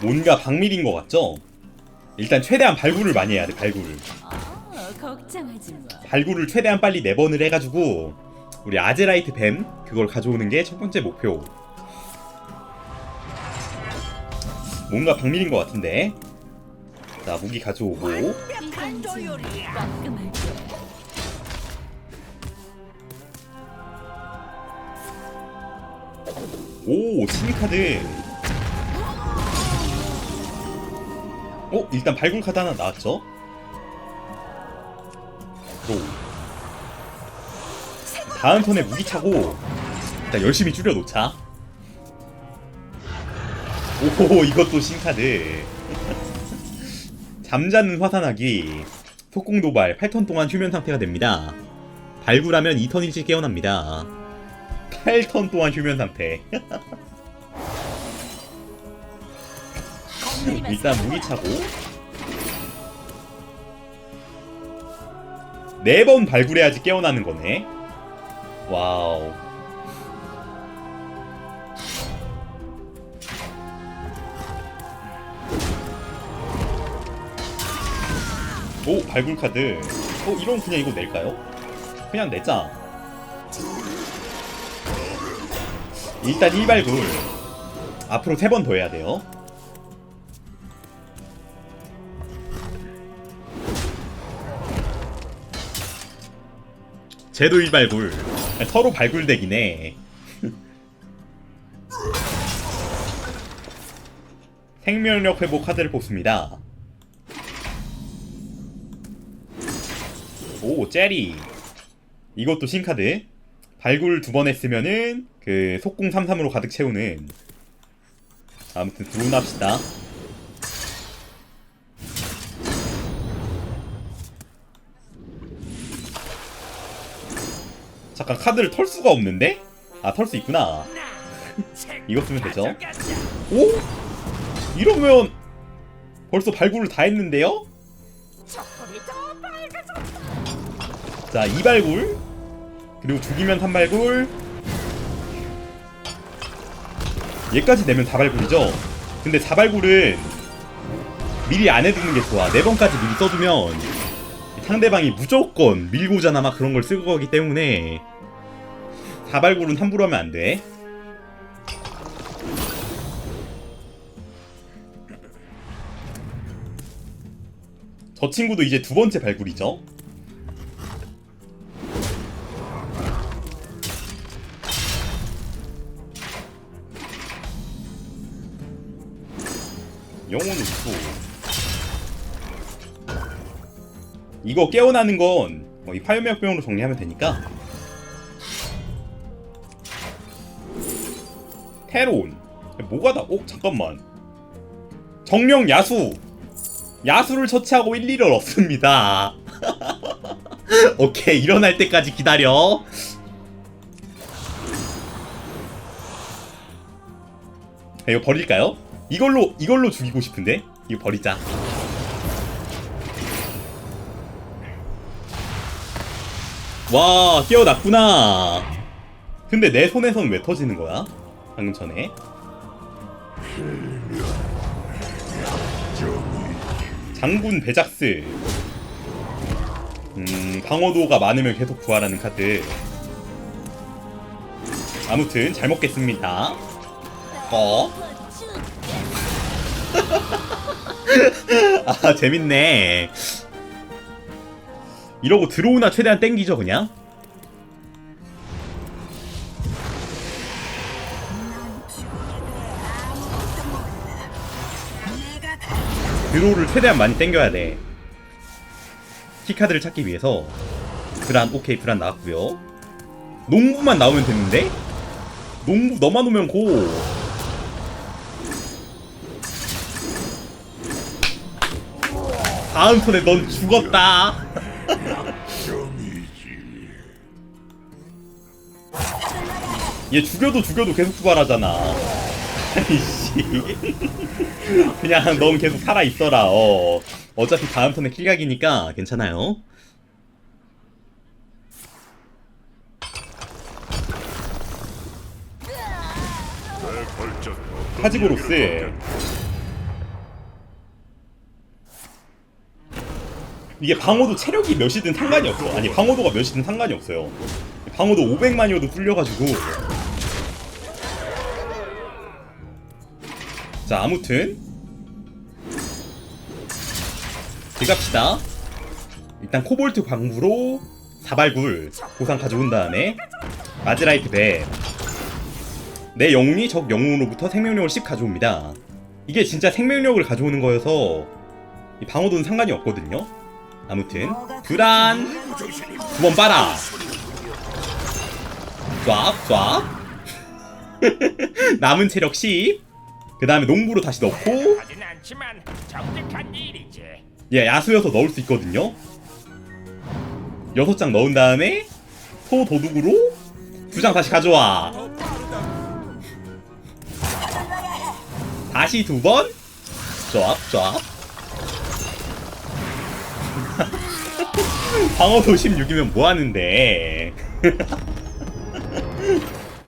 뭔가 박밀인 것 같죠? 일단 최대한 발굴을 많이 해야 돼 발굴을 어, 걱정하지 마. 발굴을 최대한 빨리 네 번을 해가지고 우리 아제라이트 뱀 그걸 가져오는 게 첫 번째 목표 뭔가 박밀인 것 같은데 자 무기 가져오고 이건 좀 깔끔할 거야. 오 신카드 어 일단 발굴 카드 하나 나왔죠? 오. 다음 턴에 무기 차고 일단 열심히 줄여놓자. 오 이것도 신카드. 잠자는 화산하기. 속공 도발 8턴 동안 휴면 상태가 됩니다. 발굴하면 2턴 일찍 깨어납니다. 8턴 동안 휴면 상태 일단 무기 차고 네 번 발굴해야지 깨어나는 거네. 와우. 오 발굴 카드. 어 이런 그냥 이거 낼까요? 그냥 내자. 일단 1발굴. 앞으로 세번더 해야 돼요. 제도 1발굴. 서로 발굴덱이네. 생명력 회복 카드를 뽑습니다. 오, 제리. 이것도 신카드. 발굴 두 번 했으면은 그 속공 33으로 가득 채우는 아무튼 드론 합시다. 잠깐 카드를 털 수가 없는데? 아 털 수 있구나. 이거 쓰면 되죠. 오? 이러면 벌써 발굴을 다 했는데요? 자, 2발굴. 그리고 죽이면 3발굴. 얘까지 내면 4발굴이죠? 근데 4발굴은 미리 안 해두는 게 좋아. 4번까지 미리 써두면 상대방이 무조건 밀고자나 막 그런 걸쓸 거기 때문에 4발굴은 함부로 하면 안 돼. 저 친구도 이제 두 번째 발굴이죠. 영혼 우수. 이거 깨어나는 건 어, 이 화염약병으로 정리하면 되니까. 테론. 뭐가 다? 어 잠깐만. 정령 야수. 야수를 처치하고 1, 2를 얻습니다. 오케이 일어날 때까지 기다려. 아, 이거 버릴까요? 이걸로 이걸로 죽이고 싶은데 이거 버리자. 와 깨어났구나. 근데 내 손에선 왜 터지는 거야? 방금 전에. 장군 베작스. 음, 방어도가 많으면 계속 부활하는 카드. 아무튼 잘 먹겠습니다. 어? 아 재밌네. 이러고 들어오나 최대한 땡기죠 그냥. 드로우를 최대한 많이 땡겨야 돼. 키카드를 찾기 위해서 브란 오케이 브란 나왔고요. 농구만 나오면 되는데 농구 너만 오면 고. 다음 턴에 넌 죽었다. 얘 죽여도 죽여도 계속 부활하잖아. 아이씨. 그냥 넌 계속 살아 있어라. 어. 어차피 다음 턴에 킬각이니까 괜찮아요. 카지고로스 이게 방어도 체력이 몇이든 상관이 없어. 아니 방어도가 몇이든 상관이 없어요. 방어도 500만이어도 뚫려가지고. 자 아무튼 들어갑시다. 일단 코볼트 광부로 사발굴 보상 가져온 다음에 마즈라이트 배. 내 영웅이 적 영웅으로부터 생명력을 10 가져옵니다. 이게 진짜 생명력을 가져오는 거여서 이 방어도는 상관이 없거든요. 아무튼 두란 두 번 빨아. 쏴 쏴. 남은 체력 10. 그 다음에 농부로 다시 넣고. 얘 야수여서 넣을 수 있거든요. 여섯 장 넣은 다음에 소 도둑으로 두 장 다시 가져와. 다시 두 번. 쫙 쫙. 방어도 16이면 뭐 하는데?